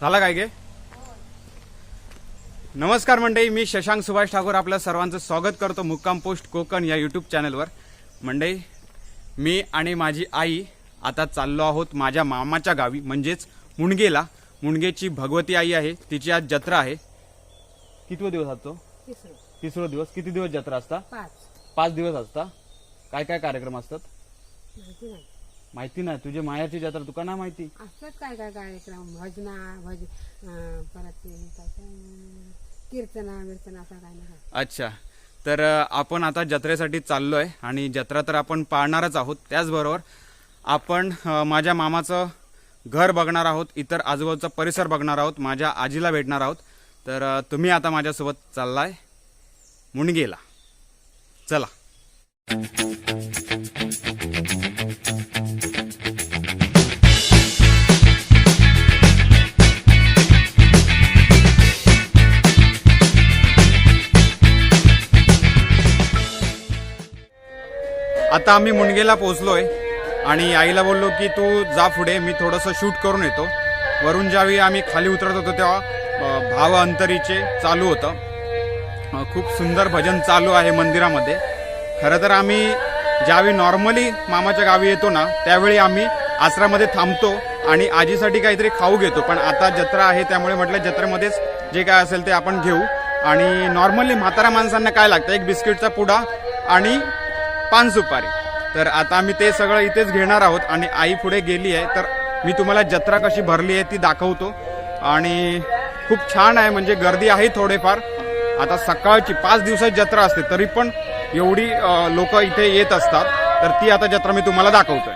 झाला काय गे? नमस्कार मंडळी मी शशांक सुभाष ठाकूर आपलं सर्वांचं स्वागत करतो मुक्काम पोस्ट कोकण या यूट्यूब चॅनलवर मंडळी मी आणि माझी आई आता चाललो आहोत माझ्या मामाच्या गावी म्हणजेच मुणगेला. मुणगेची भगवती आई आहे तिची आज जत्रा आहे. कितवा दिवस असतो तिसरं. दिवस. किती दिवस जत्रा असता? पाच. दिवस असता? काय काय कार्यक्रम असतात? माहिती नाही. नाही तुझ्या मायाची जत्रा तुका नाही माहिती? असतात काय काय कार्यक्रम भजना भज अं, परत ते काय काय, अं, कीर्तना बिर्तना असं काय ना काय अच्छा. तर अ, आपण आता जत्रेसाठी चाललोय आणि जत्रा तर आपण पाळणारच आहोत त्याचबरोबर आपण अ, माझ्या मामाचं घर बघणार आहोत इतर आजूबाजूचा परिसर बघणार आहोत माझ्या आजीला भेटणार आहोत. तर अ, तुम्ही आता माझ्यासोबत चाललाय मुणगेला. चला. आता आम्ही मुणगेला पोहोचलोय आणि आईला बोललो की तू जा पुढे मी थोडंसं शूट करून येतो. वरून ज्यावेळी आम्ही खाली उतरत होतो तेव्हा भाव अंतरीचे चालू होतं. खूप सुंदर भजन चालू आहे मंदिरामध्ये. खरं तर आम्ही ज्यावेळी नॉर्मली मामाच्या गावी येतो ना त्यावेळी आम्ही आसरामध्ये थांबतो आणि आजीसाठी काहीतरी खाऊ घेतो. पण आता जत्रा आहे त्यामुळे म्हटलं जत्रेमध्येच जे काय असेल ते आपण घेऊ. आणि नॉर्मली म्हातारा माणसांना काय लागतं? एक बिस्किटचा पुडा आणि पान सुपारी तर आता आम्ही ते सगळं इथेच घेणार आहोत आणि आई पुढे गेली आहे तर मी तुम्हाला जत्रा कशी भरली आहे ती दाखवतो. आणि खूप छान आहे म्हणजे गर्दी आहे थोडेफार. आता सकाळची पाच दिवसाची जत्रा असते तरी पण एवढी लोक इथे येत असतात. तर ती आता जत्रा मी तुम्हाला दाखवतोय.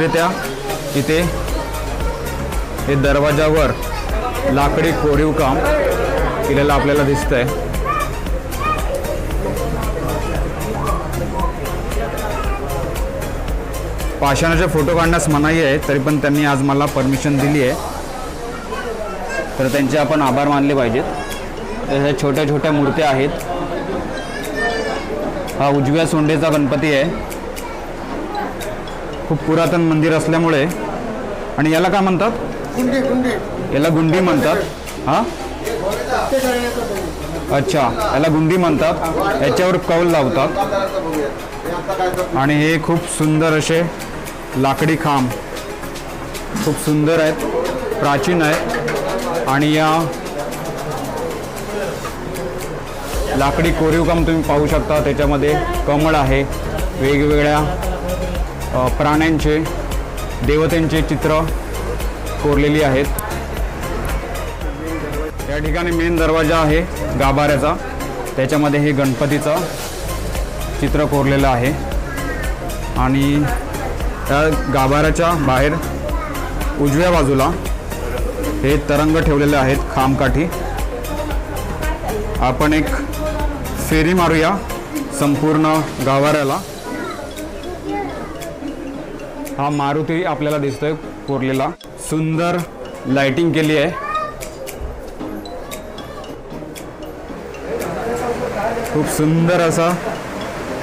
इथे हे दरवाजावर लाकडी कोरीव काम केलेलं आपल्याला दिसतंय. पाषाणाचे फोटो काढण्यास मनाई आहे तरी पण त्यांनी आज मला परमिशन दिली आहे. तर त्यांचे आपण आभार मानले पाहिजेत. ह्या छोट्या छोट्या मूर्त्या आहेत. हा उजव्या सोंडेचा गणपती आहे. खूप पुरातन मंदिर असल्यामुळे. आणि याला काय म्हणतात? गुंडे गुंडे. याला गुंडी म्हणतात. हा. अच्छा याला गुंडी म्हणतात. याच्यावर कौल लावतात? आणि हे खूप सुंदर असे लाकडी खांब. खूप सुंदर आहेत प्राचीन आहेत. आणि या लाकडी कोरीव काम तुम्ही पाहू शकता. त्याच्यामध्ये कमळ आहे वेगवेगळ्या प्राण्यांचे देवतेंचे चित्र कोरलेली आहेत. या ठिकाणी मेन दरवाजा आहे गाभाऱ्याचा. त्याच्यामध्ये हे गणपतीचं चित्र कोरलेलं आहे. आणि त्या गाभाऱ्याच्या बाहेर उजव्या बाजूला हे तरंग ठेवलेले आहेत खामकाठी. आपण एक फेरी मारूया संपूर्ण गाभाऱ्याला. हा मारुती आपल्याला दिसतोय कोरलेला. सुंदर लाइटिंग केली आहे. खूप सुंदर असं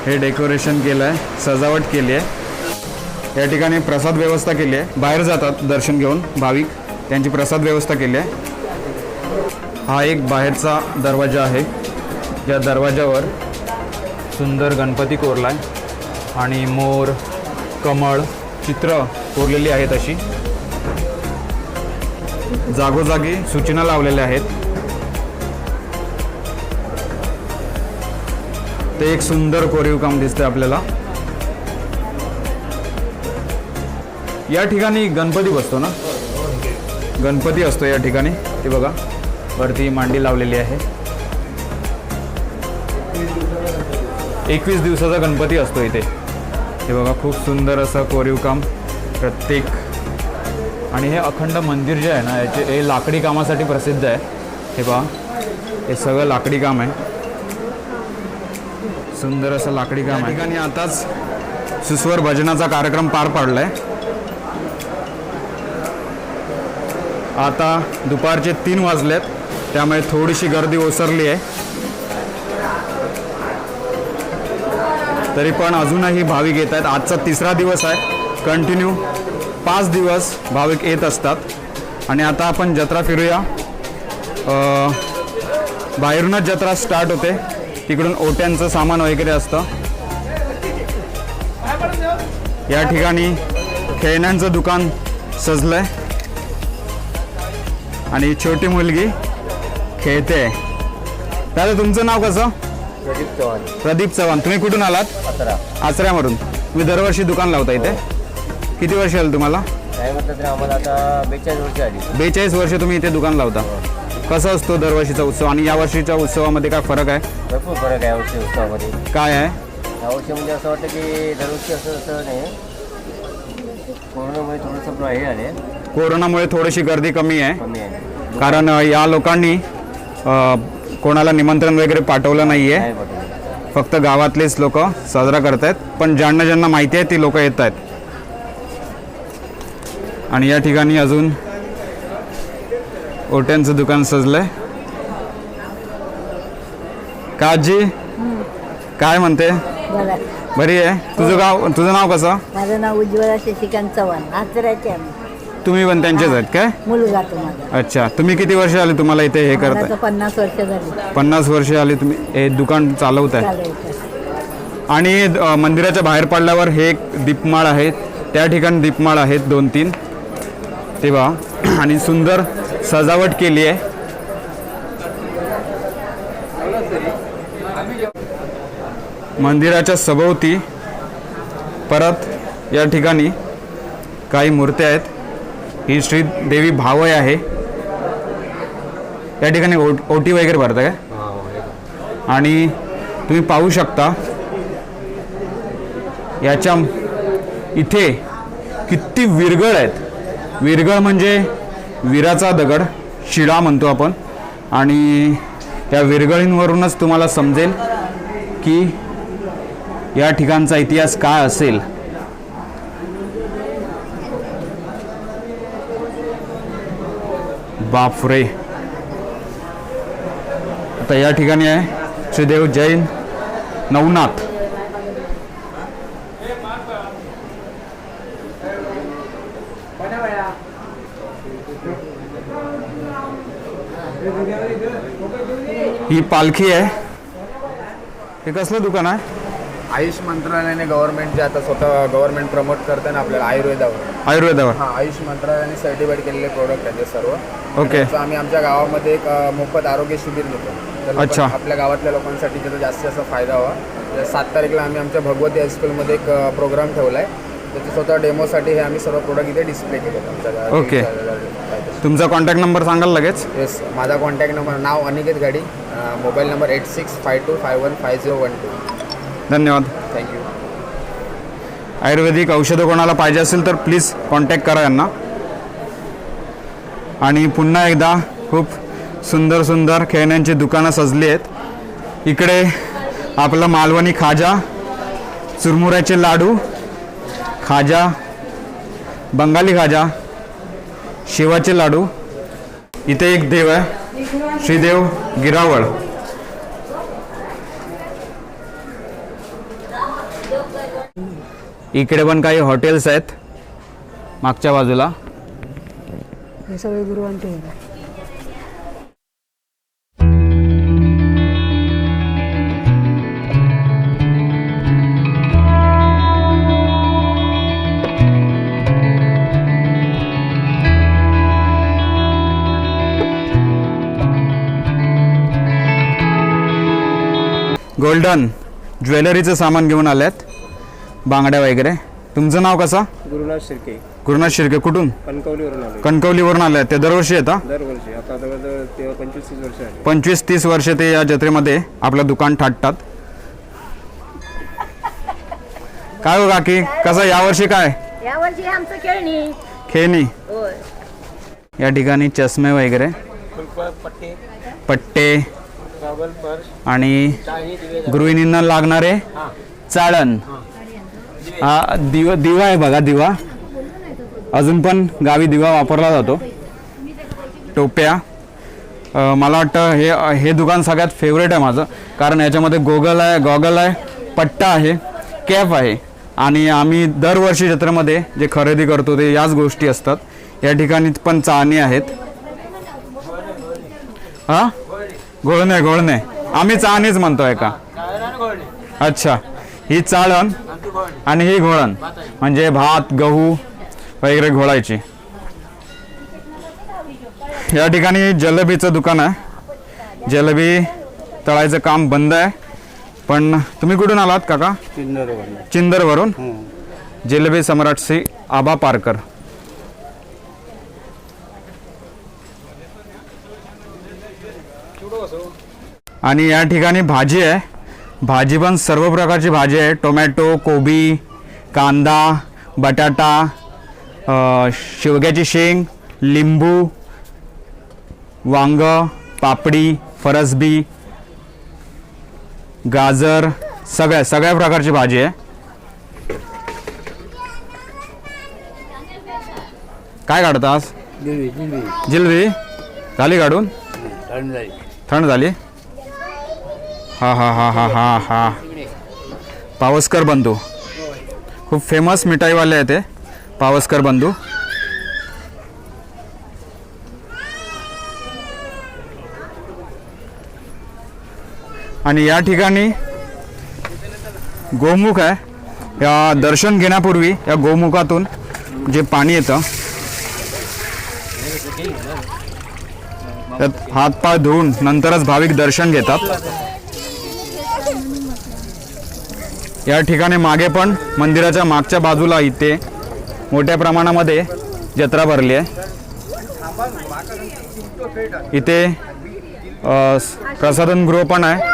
हे डेकोरेशन केलं आहे सजावट केली आहे. या ठिकाणी प्रसाद व्यवस्था केली आहे. बाहेर जातात दर्शन घेऊन भाविक. त्यांची प्रसाद व्यवस्था केली आहे. हा एक बाहेरचा दरवाजा आहे. या दरवाजावर सुंदर गणपती कोरला आहे आणि मोर कमळ चित्र कोरलेली आहेत अशी. जागोजागी सूचना लावलेल्या आहेत. ते एक सुंदर कोरीव काम दिसतंय आपल्याला. या ठिकाणी गणपती बसतो ना? गणपती असतो या ठिकाणी. ते बघा वरती मांडी लावलेली आहे. एकवीस दिवसाचा गणपती असतो इथे. हे बघा खूप सुंदर असं कोरीव काम. प्रत्येक आणि हे अखंड मंदिर जे आहे ना याचे हे लाकडी कामासाठी प्रसिद्ध आहे. हे पहा हे सगळं लाकडी काम आहे. सुंदर असं लाकडी काम आहे. ठिकाणी आताच सुस्वर भजनाचा कार्यक्रम पार पाडलाय. आता दुपारचे तीन वाजलेत त्यामुळे थोडीशी गर्दी ओसरली आहे. तरी पण अजूनही भाविक येत आहेत. आजचा तिसरा दिवस आहे. कंटिन्यू पाच दिवस भाविक येत असतात. आणि आता आपण जत्रा फिरूया. बाहेरूनच जत्रा स्टार्ट होते. तिकडून ओट्यांचं सामान वगैरे असतं. या ठिकाणी खेळण्यांचं दुकान सजलंय. आणि छोटी मुलगी खेळते. दादा तुमचं नाव कसं? प्रदीप चव्हाण. प्रदीप चव्हाण तुम्ही कुठून आलात? अकरा. आचऱ्यामधून तुम्ही दरवर्षी दुकान लावता इथे. किती वर्ष आलं तुम्हाला? काय म्हटलं तर आम्हाला आता बेचाळीस वर्ष आली बेचाळीस वर्ष तुम्ही इथे दुकान लावता. कसं असतो दरवर्षीचा उत्सव? आणि या वर्षीच्या उत्सवामध्ये काय फरक आहे? भरपूर फरक आहे यावर्षी उत्सवामध्ये. काय आहे? यावर्षी म्हणजे असं वाटतं की दरवर्षी असं असं नाही. कोरोनामुळे थोडंसं हे आले कोरोनामुळे थोडीशी गर्दी कमी आहे. कमी आहे. कारण अ, या लोकांनी अ, कोणाला निमंत्रण वगैरे पाठवलं नाही आहे फक्त गावातलेच लोक साजरा करत आहेत पण ज्यांना ज्यांना माहिती आहे ती लोक येत आहेत आणि या ठिकाणी अजून ओट्यांचं दुकान सजलंय. काजी काय म्हणते? बरी. आहे. तुझं गाव तुझं नाव कसं? माझं नाव उज्ज्वला शशिकांत चव्हाण आचऱ्याचे आम्ही तुम्ही पण त्यांचेच आहेत काय मुलगा तो माझा. अच्छा तुम्ही किती वर्ष आले तुम्हाला इथे हे मला करताय? तर पन्नास वर्ष झाली. पन्नास वर्ष आले तुम्ही हे दुकान चालवताय. चालायचं आणि अ, मंदिराच्या बाहेर पडल्यावर हे एक दीपमाळ आहे. त्या ठिकाणी दीपमाळ आहेत दोन तीन. तेव्हा आणि सुंदर सजावट केली आहे. मंदिराच्या सभोवती परत या ठिकाणी काही मूर्त्या आहेत. ही श्री देवी भावय आहे. या ठिकाणी ओट ओटी वगैरे भरतं काय? आणि तुम्ही पाहू शकता याच्या इथे किती विरगळ आहेत. विरगळ म्हणजे विराचा दगड शिळा म्हणतो आपण. आणि त्या विरगळींवरूनच तुम्हाला समजेल की या ठिकाणचा इतिहास काय असेल. बापरे आता या ठिकाणी आहे श्रीदेव जैन नवनाथ. ही पालखी आहे. हे कसलं दुकान आहे? आयुष मंत्रालयाने गव्हर्नमेंट जे आता स्वतः गव्हर्नमेंट प्रमोट करताना आपल्याला आयुर्वेदावर. आयुर्वेदावर हा आयुष मंत्रालयाने सर्टिफाईड केलेले प्रोडक्ट आहेत हे सर्व. ओके. त्याचं आम्ही आमच्या गावामध्ये एक अ, मोफत आरोग्य शिबिर घेतो. तर लोक- अच्छा. आपल्या गावातल्या लोकांसाठी त्याचा जास्तीत जास्त फायदा व्हावा. तर सात तारीखला आम्ही आमच्या भगवती हायस्कूलमध्ये एक प्रोग्राम ठेवला आहे त्याच्या स्वतः डेमोसाठी हे आम्ही सर्व प्रोडक्ट इथे डिस्प्ले केले आमच्या गावात. ओके. तुमचा कॉन्टॅक्ट नंबर सांगाल लगेच? येस माझा कॉन्टॅक्ट नंबर नाव अनिकेत गाडी. Mobile number eight six five two five one five zero one two धन्यवाद. थँक्यू आयुर्वेदिक औषधं कोणाला पाहिजे असेल तर प्लीज कॉन्टॅक्ट करा यांना. आणि पुन्हा एकदा खूप सुंदर सुंदर खेळण्यांची दुकानं सजली आहेत. इकडे आपलं मालवणी खाजा चुरमुऱ्याचे लाडू खाजा बंगाली खाजा शिवाचे लाडू. इथे एक देव आहे श्रीदेव गिरावळ. इकडे पण काही हॉटेल्स आहेत. मागच्या बाजूला. हे सगळे गुरुवांचे. गोल्डन ज्वेलरीचं सामान घेऊन आल्यात बांगड्या वगैरे. तुमचं नाव कसं? गुरुनाथ शिर्के. गुरुनाथ शिर्के. कुठून? कणकवलीवरून आलो कणकवलीवरून आले ते दरवर्षी येतात दरवर्षी. आता जवळजवळ तेव्हा पंचवीस तीस वर्ष आले पंचवीस तीस वर्ष ते या जत्रेमध्ये आपलं दुकान थाटतात. काय हो काकी? कसं यावर्षी काय? यावर्षी आमचं खेळणी. खेळणी? होय. या ठिकाणी चष्मे वगैरे. पट्टे. आणि गृहिणींना लागणारे चाळण. हा दिवा दिवा आहे बघा दिवा. अजून पण गावी दिवा वापरला जातो. टोप्या. मला वाटतं हे हे दुकान सगळ्यात फेवरेट आहे माझं. कारण याच्यामध्ये गोगल आहे गॉगल आहे पट्टा आहे कॅप आहे. आणि आम्ही दरवर्षी जत्रेमध्ये जे खरेदी करतो ते याच गोष्टी असतात. या ठिकाणी पण चाळणी आहेत. हा? घोळणे घोळणे. आम्ही चाळणीच म्हणतोय का अच्छा. ही चाळण आणि ही घोळण म्हणजे भात गहू वगैरे घोळायची. या ठिकाणी जलेबीचं दुकान आहे. जलेबी तळायचं काम बंद आहे. पण तुम्ही कुठून आलात काका? चिंदरवरून. जिलेबी सम्राट श्री आबा पारकर. आणि या ठिकाणी भाजी आहे. भाजी पण सर्व प्रकारची भाजी आहे. टोमॅटो कोबी कांदा बटाटा शेवग्याची शेंग लिंबू वांग पापडी फरसबी गाजर सगळ्या सगळ्या प्रकारची भाजी आहे. काय काढता आज? जिलबी झाली काढून? थंड झाली? हा हा हा हा हा हा. पावसकर बंधू. खूप फेमस मिठाईवाले आहे ते पावसकर बंधू. आणि या ठिकाणी गोमुख आहे. या दर्शन घेण्यापूर्वी या गोमुखातून जे पाणी येतं त्यात हातपाय धुवून नंतरच भाविक दर्शन घेतात. या ठिकाणी मागे पण मंदिराच्या मागच्या बाजूला इथे मोठ्या प्रमाणामध्ये जत्रा भरली आहे. इथे प्रसादनगृह पण आहे.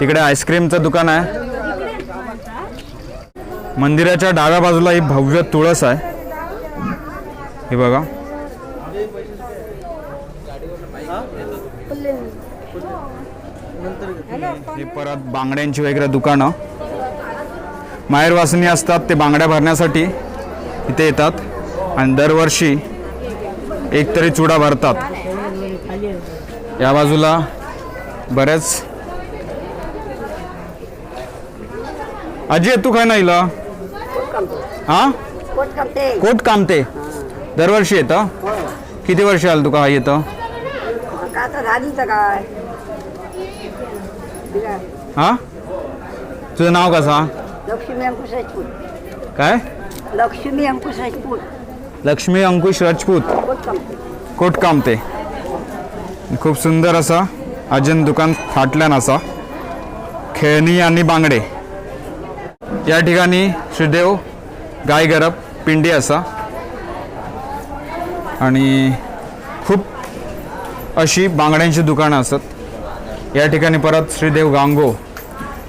तिकडे आईस्क्रीमचं दुकान आहे. मंदिराच्या डाव्या बाजूला ही भव्य तुळस आहे. हे बघा. हे परत बांगड्यांची वगैरे दुकानं. माहेरवासिनी असतात ते बांगड्या भरण्यासाठी इथे येतात. आणि दरवर्षी एक तरी चुडा भरतात. या बाजूला बऱ्याच आजी तू काय नाही हा? कोट कामते. दरवर्षी येतं? किती वर्ष आलं तुका हा येतं? काय हा? तुझं नाव कसा लक्ष्मी अंकुश राजपूत. काय? Laxmi Ankush Rajput. Laxmi Ankush Rajput. Coat company coat कामते. खूप सुंदर असा अजून दुकान थाटल्यान असा. खेळणी आणि बांगडे. या ठिकाणी श्रीदेव गाय गरब पिंडी असा. आणि खूप अशी बांगड्यांची दुकानं असत. या ठिकाणी परत श्रीदेव गांगो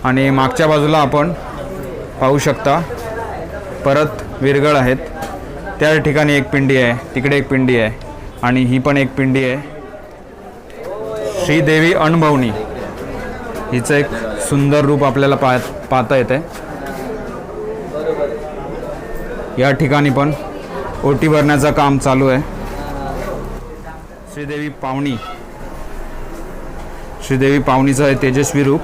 आणि मागच्या बाजूला आपण पाहू शकता परत विरगळ आहेत. त्या ठिकाणी एक पिंडी आहे तिकडे एक पिंडी आहे आणि ही पण एक पिंडी आहे. श्रीदेवी अणभवनी. हिचं एक सुंदर रूप आपल्याला पा पाहता येते या ठिकाणी पण ओटी भरण्याचं काम चालू आहे. श्रीदेवी पावणी श्रीदेवी पावणीचं आहे तेजस्वी रूप.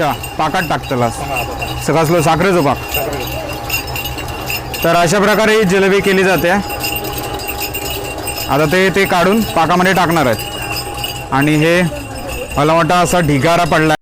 अच्छा पाकात टाकतलास सकाळचं साखरेचं पाक. तर अशा प्रकारे ही जिलेबी केली जाते. आता ते ते काढून पाकामध्ये टाकणार आहेत. आणि हे मला वाटतं असा ढिगारा पडला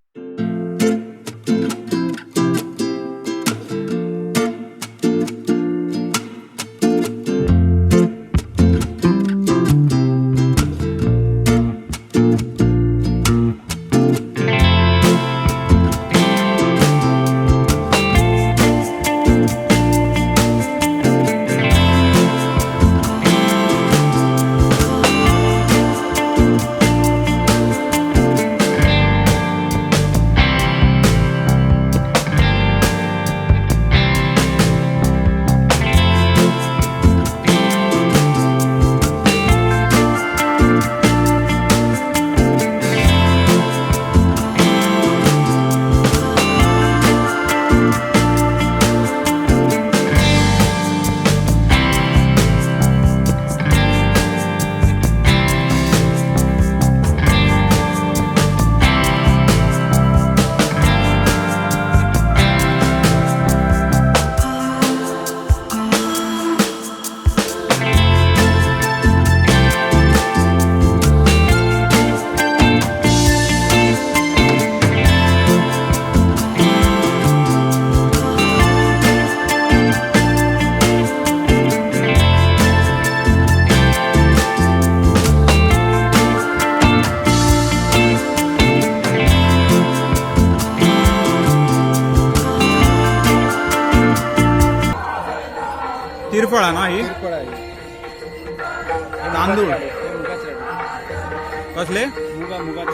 मुगा मुगाची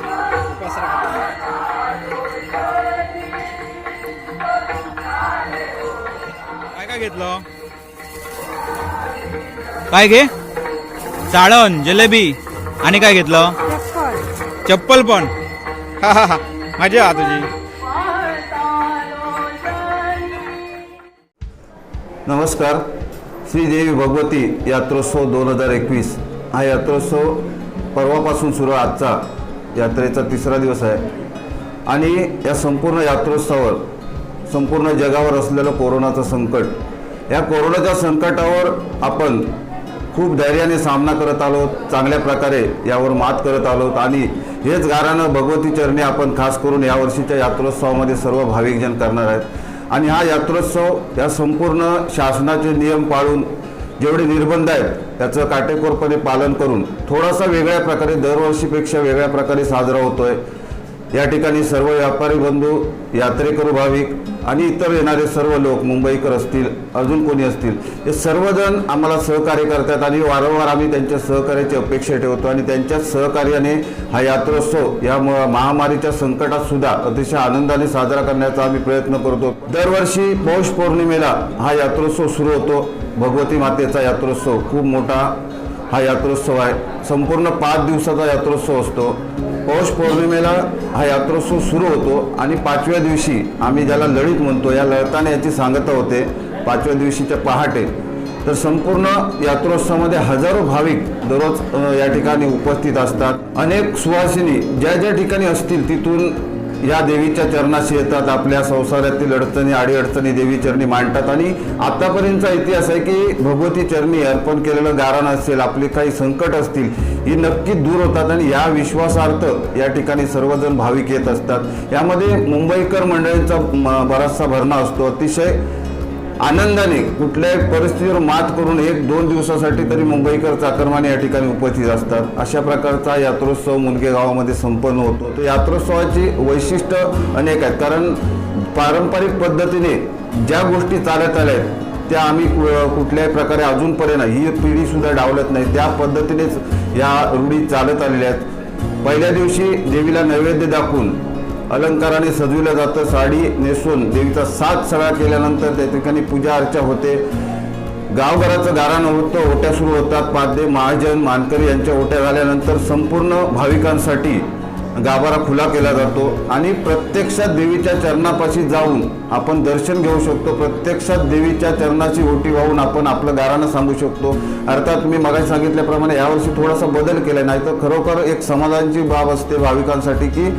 उपासना काय काय घेतलं? काय घे? चाळण जलेबी. आणि काय घेतलं? चप्पल पण. हा हा हा. मजा आ तुझी. नमस्कार. श्रीदेवी भगवती यात्रोत्सव दोन हजार एकवीस. हा यात्रोत्सव परवापासून सुरू आजचा यात्रेचा तिसरा दिवस आहे. आणि या संपूर्ण यात्रोत्सवावर संपूर्ण जगावर असलेलं कोरोनाचं संकट या कोरोनाच्या संकटावर आपण खूप धैर्याने सामना करत आलो चांगल्या प्रकारे यावर मात करत आलो आणि हेच गारानं भगवती चरणी आपण खास करून यावर्षीच्या यात्रोत्सवामध्ये सर्व भाविकजन करणार आहेत. आणि हा यात्रोत्सव या संपूर्ण शासनाचे नियम पाळून जेवढे निर्बंध आहेत त्याचं काटेकोरपणे पालन करून थोडासा वेगळ्या प्रकारे दरवर्षीपेक्षा वेगळ्या प्रकारे साजरा होतोय. या ठिकाणी सर्व व्यापारी बंधू यात्रेकरू भाविक आणि इतर येणारे सर्व लोक मुंबईकर असतील अजून कोणी असतील हे सर्वजण आम्हाला सहकार्य करतात आणि वारंवार आम्ही त्यांच्या सहकार्याची अपेक्षा ठेवतो आणि त्यांच्या सहकार्याने हा यात्रोत्सव या महामारीच्या संकटात सुद्धा अतिशय आनंदाने साजरा करण्याचा आम्ही प्रयत्न करतो. दरवर्षी पौष पौर्णिमेला हा यात्रोत्सव सुरू होतो. भगवती मातेचा यात्रोत्सव खूप मोठा हा यात्रोत्सव आहे. संपूर्ण पाच दिवसाचा यात्रोत्सव असतो. पौष पौर्णिमेला हा यात्रोत्सव सुरू होतो आणि पाचव्या दिवशी आम्ही ज्याला लळित म्हणतो या लळताने याची सांगता होते पाचव्या दिवशीच्या पहाटे. तर संपूर्ण यात्रोत्सवामध्ये हजारो भाविक दररोज या ठिकाणी उपस्थित असतात. अनेक सुवासिनी ज्या ज्या ठिकाणी असतील तिथून या देवीच्या चरणाशी येतात आपल्या संसारातील अडचणी अडीअडचणी देवी चरणी मांडतात. आणि आतापर्यंतचा इतिहास आहे की भगवती चरणी अर्पण केलेलं गारण असेल आपली काही संकट असतील ही नक्की दूर होतात आणि या विश्वासार्थ या ठिकाणी सर्वजण भाविक येत असतात. यामध्ये मुंबईकर मंडळींचा बराचसा भरणा असतो. अतिशय आनंदाने कुठल्याही परिस्थितीवर मात करून एक दोन दिवसासाठी तरी मुंबईकर चाकरमाने या ठिकाणी उपस्थित असतात. अशा प्रकारचा यात्रोत्सव मुलगे गावामध्ये संपन्न होतो. तर यात्रोत्सवाची वैशिष्ट्य अनेक आहेत. कारण पारंपरिक पद्धतीने ज्या गोष्टी चालत आल्या आहेत त्या आम्ही कु- कुठल्याही प्रकारे अजूनपर्यंत ही पिढी सुद्धा डावलत नाही. त्या पद्धतीनेच या रूढी चालत आलेल्या आहेत. पहिल्या दिवशी देवीला नैवेद्य दाखवून अलंकाराने सजविलं जातं. साडी नेसून देवीचा साथ सगळा केल्यानंतर त्या ठिकाणी पूजा अर्चा होते. गावघराचं गाराणं होतं ओट्या सुरू होतात. पाद्य महाजन मानकरी यांच्या ओट्या झाल्यानंतर संपूर्ण भाविकांसाठी गाभारा खुला केला जातो. आणि प्रत्यक्षात देवीच्या चरणापाशी जाऊन आपण दर्शन घेऊ शकतो. प्रत्यक्षात देवीच्या चरणाची ओटी वाहून आपण आपलं गाराणं सांगू शकतो. अर्थात मी मगाशी सांगितल्याप्रमाणे यावर्षी थोडासा बदल केला नाही तर खरोखर एक समाधानची बाब असते भाविकांसाठी की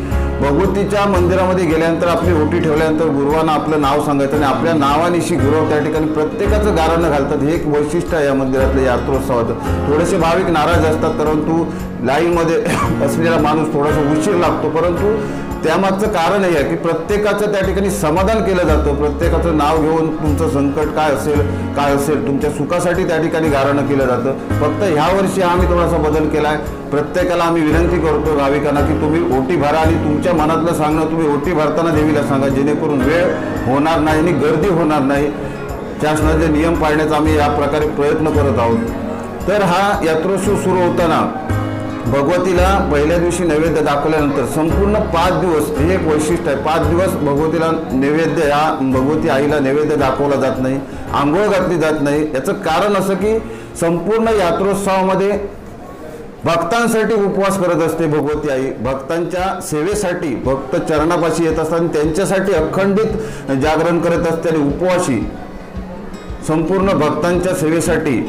भगवतीच्या मंदिरामध्ये गेल्यानंतर आपली ओटी ठेवल्यानंतर गुरुवांना आपलं नाव सांगायचं आणि आपल्या नावानिशी गुरु त्या ठिकाणी प्रत्येकाचं गाराणं घालतात. हे एक वैशिष्ट्य आहे या मंदिरातल्या यात्रोत्सवाचं थोडेसे भाविक नाराज असतात परंतु लाईनमध्ये असलेला माणूस थोडासा उशीर लागतो परंतु त्यामागचं कारण हे आहे की प्रत्येकाचं त्या ठिकाणी समाधान केलं जातं. प्रत्येकाचं नाव घेऊन तुमचं संकट काय असेल काय असेल तुमच्या सुखासाठी त्या ठिकाणी गारणं केलं जातं. फक्त ह्या वर्षी आम्ही थोडासा बदल केला आहे प्रत्येकाला आम्ही विनंती करतो भाविकांना की तुम्ही ओटी भरा आणि तुमच्या मनातलं सांगणं तुम्ही ओटी भरताना देवीला सांगा. जेणेकरून वेळ होणार नाही आणि गर्दी होणार नाही. शासनाचे नियम पाळण्याचा आम्ही या प्रकारे प्रयत्न करत आहोत. तर हा यात्रोत्सव सुरू होताना भगवतीला पहिल्या दिवशी नैवेद्य दाखवल्यानंतर संपूर्ण पाच दिवस हे एक वैशिष्ट्य आहे. पाच दिवस भगवतीला नैवेद्य या भगवती आईला नैवेद्य दाखवला जात नाही आंघोळ घातली जात नाही. याचं कारण असं की संपूर्ण यात्रोत्सवामध्ये भक्तांसाठी उपवास करत असते भगवती आई. भक्तांच्या सेवेसाठी भक्त चरणापाशी येत असतात आणि त्यांच्यासाठी अखंडित जागरण करत असते आणि उपवासी संपूर्ण भक्तांच्या सेवेसाठी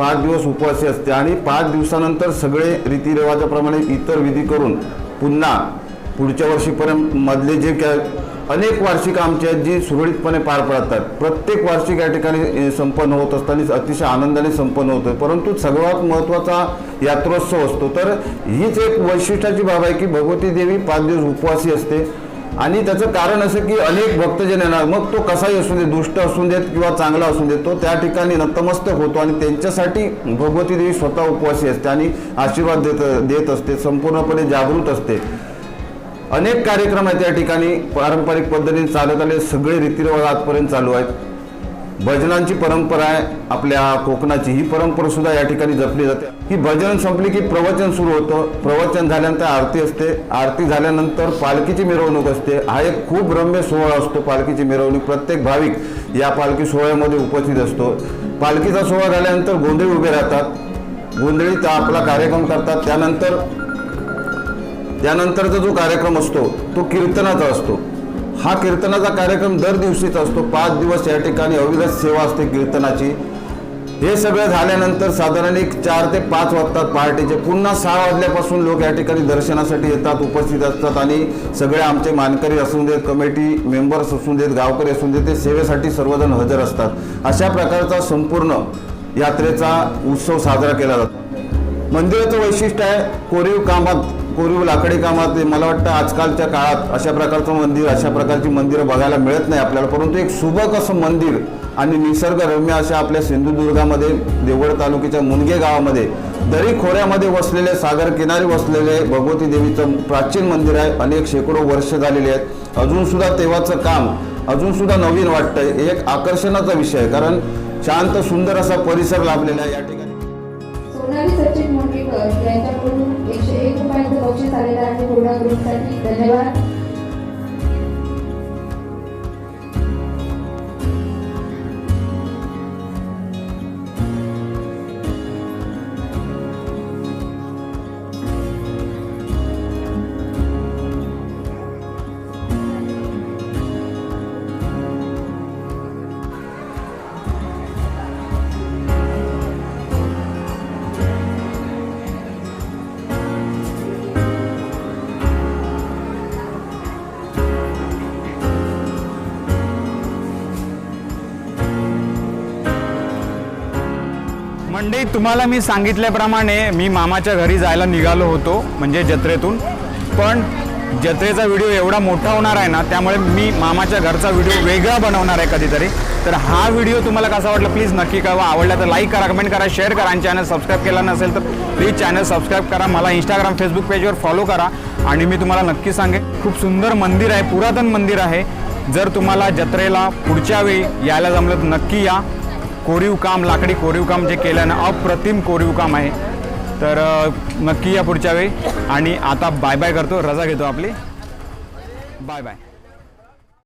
पाच दिवस उपवासी असते आणि पाच दिवसानंतर सगळे रीतिरिवाजाप्रमाणे इतर विधी करून पुन्हा पुढच्या वर्षीपर्यंत मधले जे काय अनेक वार्षिक आमची आहेत जी सुरळीतपणे पार पडतात. प्रत्येक वार्षिक या ठिकाणी संपन्न होत असताना अतिशय आनंदाने संपन्न होतं. परंतु सगळ्यात महत्त्वाचा यात्रोत्सव असतो. तर हीच एक वैशिष्ट्याची बाब आहे की भगवती देवी पाच दिवस उपवासी असते. आणि त्याचं कारण असं की अनेक भक्तजन येणार. मग तो कसाही असू दे दुष्ट असू देत किंवा चांगला असू देत तो त्या ठिकाणी नतमस्तक होतो आणि त्यांच्यासाठी भगवती देवी स्वतः उपवासी असते आणि आशीर्वाद देत देत असते संपूर्णपणे जागृत असते. अनेक कार्यक्रम आहेत त्या ठिकाणी. पारंपरिक पद्धतीने चालत आले. सगळे रीतिरिवाज आजपर्यंत चालू आहेत. भजनांची परंपरा आहे. आपल्या कोकणाची ही परंपरा सुद्धा या ठिकाणी जपली जाते. ही भजन संपली की प्रवचन सुरू होतं. प्रवचन झाल्यानंतर आरती असते. आरती झाल्यानंतर पालखीची मिरवणूक असते. हा एक खूप रम्य सोहळा असतो पालखीची मिरवणूक. प्रत्येक भाविक या पालखी सोहळ्यामध्ये उपस्थित असतो. पालखीचा सोहळा झाल्यानंतर गोंधळी उभे राहतात. गोंधळीत आपला कार्यक्रम करतात. त्यानंतर त्यानंतरचा जो कार्यक्रम असतो तो कीर्तनाचा असतो. हा कीर्तनाचा कार्यक्रम दर दिवशीच असतो. पाच दिवस या ठिकाणी अविरत सेवा असते कीर्तनाची. हे सगळं झाल्यानंतर साधारण एक चार ते पाच वाजतात पहाटेचे पुन्हा सहा वाजल्यापासून लोक या ठिकाणी दर्शनासाठी येतात उपस्थित असतात आणि सगळे आमचे मानकरी असून देत कमिटी मेंबर्स असून देत गावकरी असून देत ते सेवेसाठी सर्वजण हजर असतात. अशा प्रकारचा संपूर्ण यात्रेचा उत्सव साजरा केला जातो. मंदिराचं वैशिष्ट्य आहे कोरीव कामात पूर्वी लाकडी कामात मला वाटतं आजकालच्या काळात अशा प्रकारचं मंदिर अशा प्रकारची मंदिरं बघायला मिळत नाही आपल्याला. परंतु एक सुबक असं मंदिर आणि निसर्गरम्य अशा आपल्या सिंधुदुर्गामध्ये देवगड तालुक्याच्या मुनगे गावामध्ये दरी खोऱ्यामध्ये वसलेले सागर किनारी वसलेले भगवती देवीचं प्राचीन मंदिर आहे. अनेक शेकडो वर्ष झालेले आहेत. अजूनसुद्धा तेव्हाचं काम अजूनसुद्धा नवीन वाटतंय. हे एक आकर्षणाचा विषय आहे. कारण शांत सुंदर असा परिसर लाभलेला आहे. या ठिकाणी बक्षीस पूर्ण ग्रुपसाठी धन्यवाद. मंडई तुम्हाला मी सांगितल्याप्रमाणे मी मामाच्या घरी जायला निघालो होतो म्हणजे जत्रेतून. पण जत्रेचा व्हिडिओ एवढा मोठा होणार आहे ना त्यामुळे मी मामाच्या घरचा व्हिडिओ वेगळा बनवणार आहे कधीतरी. तर हा व्हिडिओ तुम्हाला कसा वाटला प्लीज नक्की कळवा. आवडला तर लाईक करा कमेंट करा शेअर करा आणि चॅनल सबस्क्राईब केला नसेल तर प्लीज चॅनल सबस्क्राईब करा. मला इंस्टाग्राम फेसबुक पेजवर फॉलो करा. आणि मी तुम्हाला नक्की सांगेन खूप सुंदर मंदिर आहे पुरातन मंदिर आहे. जर तुम्हाला जत्रेला पुढच्या वेळी यायला जमलं तर नक्की या. कोरीव काम लाकडी कोरीव काम जे केलं ना अप्रतिम कोरीव काम आहे. तर नक्की या पुढच्या वेळी. आणि आता बाय बाय करतो. रजा घेतो आपली. Bye bye